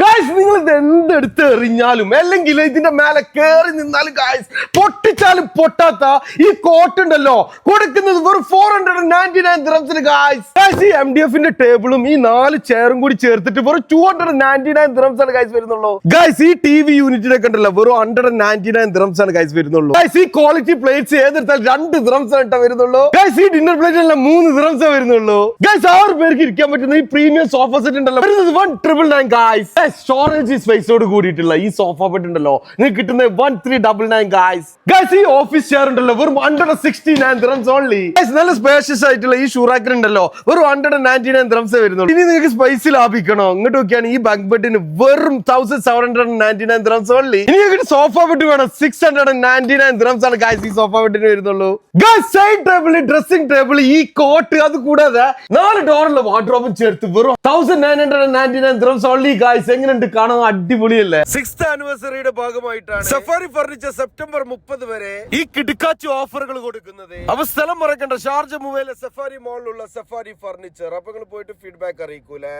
Guys നിങ്ങൾ ഇത് എന്തെടുത്ത് എറിഞ്ഞാലും അല്ലെങ്കിൽ ഇതിന്റെ മേലെ കയറി നിന്നാലും ഗായ്സ് പൊട്ടിച്ചാലും പൊട്ടാത്ത ഈ കോട്ട് ഉണ്ടല്ലോ. കൊടുക്കുന്നത് വെറും ഫോർ ഹൺഡ്രഡ് നയന്റി നയൻ ദ്രംസിന് ഗായ്സ് ഗായ്സ് ഈ എം ഡി എഫിന്റെ ടേബിളും ഈ നാല് ചെയറും കൂടി ചേർത്തിട്ട് വെറും two hundred ninety nine dirhams ആണ് ഗായ്സ് വരുന്നുള്ളൂ. ഗായ്സ് ഈ ടി വി യൂണിറ്റിനൊക്കെ ഉണ്ടല്ലോ വെറും ഹൺഡ്രഡ് നയന്റി നയൻ ദ്രംസ് ആണ് ഗായ്സ് വരുന്നുള്ളൂ. ഗായ്സ് ഈ ക്വാളിറ്റി പ്ലേറ്റ്സ് ഏതെടുത്താലും രണ്ട് ദ്രംസ് ആണ് വരുന്നുള്ളൂ. ഗായ്സ് ഈ ഡിന്നർ പ്ലേറ്റ് എല്ലാം മൂന്ന് ദ്രംസ് വരുന്നുള്ളൂ. ഗായ്സ് ആറ് പേർക്ക് ഇരിക്കാൻ പറ്റുന്ന ഈ പ്രീമിയം സോഫ സെറ്റ് ഉണ്ടല്ലോ. വരുന്നത് one triple nine guys storage സ്പേസോട് കൂടിയിട്ടുള്ള ഈ സോഫ ബെഡ് ഉണ്ടല്ലോ. നിങ്ങൾക്ക് കിട്ടുന്നത് one three double nine guys guys ഈ ഓഫീസ് ചെയർ ഉണ്ടല്ലോ. വെറും hundred sixty nine dirhams only നല്ല സ്പേഷ്യസ് ആയിട്ടുള്ള ഈ ഷൂറാക്കർ ഉണ്ടല്ലോ. വെറും ഹൺഡ്രഡ് നയന്റി നയൻ ദ്രംസ് വരുന്നുള്ളൂ. ഇനി നിങ്ങൾക്ക് സ്പൈസ് ലാഭിക്കണോ? ഇങ്ങോട്ട് നോക്കിയാണ് ഈ ബാങ്ക് ബെഡിന് വെറും thousand seven hundred ninety nine dirhams only ഇനി നിങ്ങൾക്ക് സോഫ ബെഡ് വേണം. Six hundred ninety nine dirhams ആണ് ഗൈസ് ഈ സോഫ ബെഡിന് വരുന്നുള്ളൂ. Guys side table dressing table ഈ കോട്ട് അത് കൂടാതെ നാല് ഡോറുള്ള വാർഡ്രോബും ചേർത്ത് വെറും thousand nine hundred ninety nine dirhams only guys എങ്ങനെയുണ്ട്? കാണാൻ അടിപൊളിയല്ലേ? സിക്സ് ആനിവേഴ്സറിയുടെ ഭാഗമായിട്ടാണ് സഫാരി ഫർണിച്ചർ സെപ്റ്റംബർ മുപ്പത് വരെ ഈ കിടുക്കാച്ചു ഓഫറുകൾ കൊടുക്കുന്നത്. അപ്പൊ സ്ഥലം മറക്കണ്ട. ഷാർജ മുവേലെ സഫാരി മോളിലുള്ള സഫാരി ഫർണിച്ചർ അപ്പൊ നിങ്ങൾ പോയിട്ട് ഫീഡ്ബാക്ക് അറിയിക്കൂലേ?